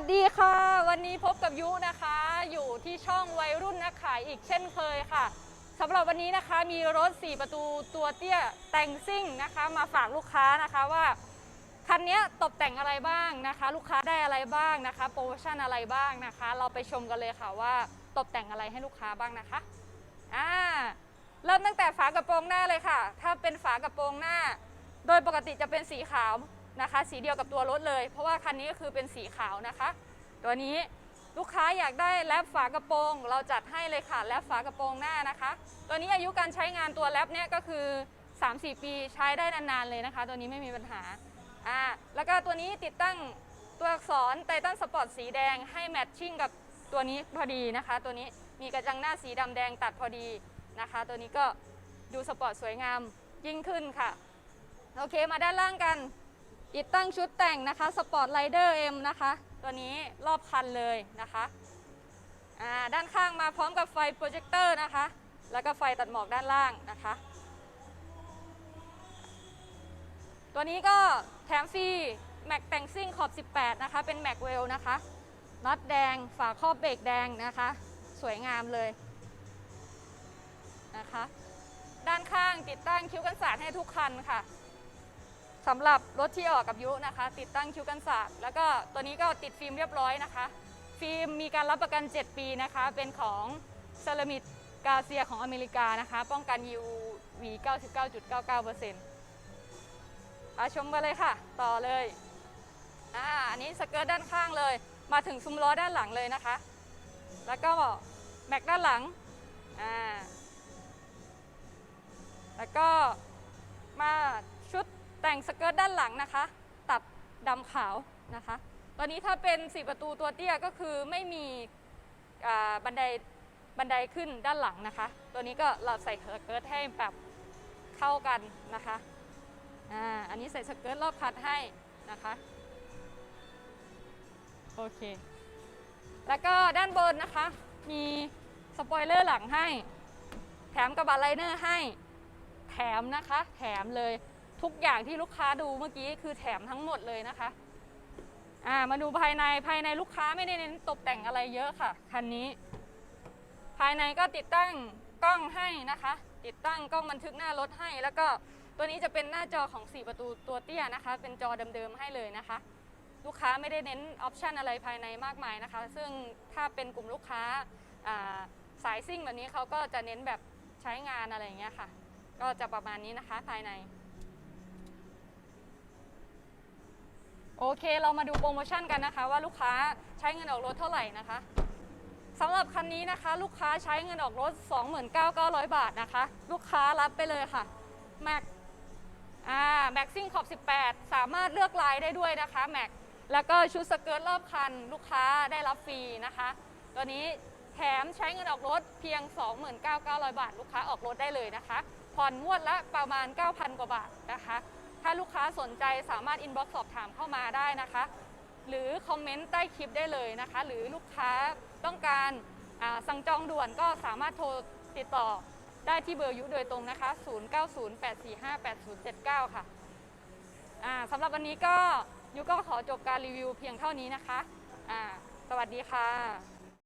วัสดีค่ะ วันนี้พบกับยุนะคะ อยู่ที่ช่องวัยรุ่นนักขายอีกเช่นเคยค่ะสำหรับวันนี้นะคะมีรถ 4 ประตูตัวเตี้ยแต่งซิ่งนะคะ มาฝากลูกค้านะคะว่าคันนี้ตกแต่งอะไรบ้างนะคะ ลูกค้าได้อะไรบ้างนะคะโปรโมชั่นอะไรบ้างนะคะ เราไปชมกันเลยค่ะว่าตกแต่งอะไรให้ลูกค้าบ้างนะคะอ่าเริ่มตั้งแต่ฝากระโปรงหน้าเลยค่ะ ถ้าเป็นฝากระโปรงหน้า โดยปกติจะเป็นสีขาว นะคะ สีเดียวกับตัวรถเลย เพราะว่าคันนี้ก็คือเป็นสีขาวนะคะ ตัวนี้ลูกค้าอยากได้แรปฝากระโปรง เราจัดให้เลยค่ะแรปฝากระโปรงหน้านะคะ ตัวนี้อายุการใช้งานตัวแรปเนี่ยก็คือ 3-4 ปีใช้ได้นานๆเลยนะคะ ตัวนี้ไม่มีปัญหาอ่าแล้วก็ตัวนี้ติดตั้งตัวอักษรไททันสปอร์ตสีแดงให้แมทชิ่งกับตัวนี้พอดีนะคะ ตัวนี้มีกระจังหน้าสีดำแดงตัดพอดีนะคะ ตัวนี้ก็ดูสปอร์ตสวยงามยิ่งขึ้นค่ะ โอเคมาด้านล่างกัน ติดตั้งชุดแต่งนะคะสปอร์ตไ d เดอร์เอ็มนะคะ ตัวนี้รอบคันเลยนะคะด้านข้างมาพร้อมกับไฟโปรเจคเตอร์นะคะ แล้วก็ไฟตัดหมอกด้านล่างนะคะ ตัวนี้ก็แถมฟรีแม็กแต่งซิ่งขอบ 18 นะคะ เป็นแม็กเวลนะคะน็อตแดงฝาครอบเบรกแดงนะคะ สวยงามเลยนะคะ ด้านข้างติดตั้งคิ้วกันสาดให้ทุกคันค่ะ สำหรับรถที่ออกกับยุนะคะ ติดตั้งคิ้วกันสาดแล้วก็ตัวนี้ก็ติดฟิล์มเรียบร้อยนะคะ ฟิล์มมีการรับประกัน 7 ปีนะคะ เป็นของเซรามิดกาเซียของอเมริกานะคะ ป้องกัน UV 99.99%มาชมกันเลยค่ะ ต่อเลยอ่าอันนี้สเกิร์ตด้านข้างเลย มาถึงซุ้มล้อด้านหลังเลยนะคะ แล้วก็แม็กด้านหลังอ่าแล้วก็ เกิร์ตด้านหลังนะคะ ตัดดำขาวนะคะ ตอนนี้ถ้าเป็นสีประตูตัวเตี้ยก็คือไม่มีบันไดบันไดขึ้นด้านหลังนะคะ ตัวนี้ก็เราใส่สเกิร์ตให้แบบเข้ากันนะคะอ่าอันนี้ใส่สเกิร์ตรอบคัดให้นะคะโอเค แล้วก็ด้านบนนะคะ มีสปอยเลอร์หลังให้ แถมกระบะไลเนอร์ให้ แถมนะคะ แถมเลย ทุกอย่างที่ลูกค้าดูเมื่อกี้คือแถมทั้งหมดเลยนะคะอ่ามาดูภายในภายในลูกค้าไม่ได้เน้นตกแต่งอะไรเยอะค่ะคันนี้ ภายในก็ติดตั้งกล้องให้นะคะ ติดตั้งกล้องบันทึกหน้ารถให้ แล้วก็ตัวนี้จะเป็นหน้าจอของ 4 ประตูตัวเตี้ยนะคะ เป็นจอเดิมๆให้เลยนะคะ ลูกค้าไม่ได้เน้นออปชันอะไรภายในมากมายนะคะ ซึ่งถ้าเป็นกลุ่มลูกค้าสายซิ่งแบบนี้เขาก็จะเน้นแบบใช้งานอะไรอย่างเงี้ยค่ะ ก็จะประมาณนี้นะคะภายใน โอเค เรามาดูโปรโมชั่นกันนะคะ ว่าลูกค้าใช้เงินออกรถเท่าไหร่นะคะสำหรับคันนี้นะคะ ลูกค้าใช้เงินออกรถ 29,900 บาทนะคะ ลูกค้ารับไปเลยค่ะแม็กอ่าแม็กซิ่งขอบ 18 สามารถเลือกลายได้ด้วยนะคะแม็กแล้วก็ชุดสเกิร์ตรอบคัน ลูกค้าได้รับฟรีนะคะ ตัวนี้แถมใช้เงินออกรถเพียง 29,900 บาท ลูกค้าออกรถได้เลยนะคะ ผ่อนงวดละประมาณ 9,000 กว่าบาทนะคะ ถ้าลูกค้าสนใจสามารถอินบ็อกซ์สอบถามเข้ามาได้นะคะ หรือคอมเมนต์ใต้คลิปได้เลยนะคะ หรือลูกค้าต้องการสั่งจองด่วนก็สามารถโทรติดต่อได้ที่เบอร์ยุโดยตรงนะคะ 0908458079 ค่ะอ่าสำหรับวันนี้ก็ยุก็ขอจบการรีวิวเพียงเท่านี้นะคะอ่าสวัสดีค่ะ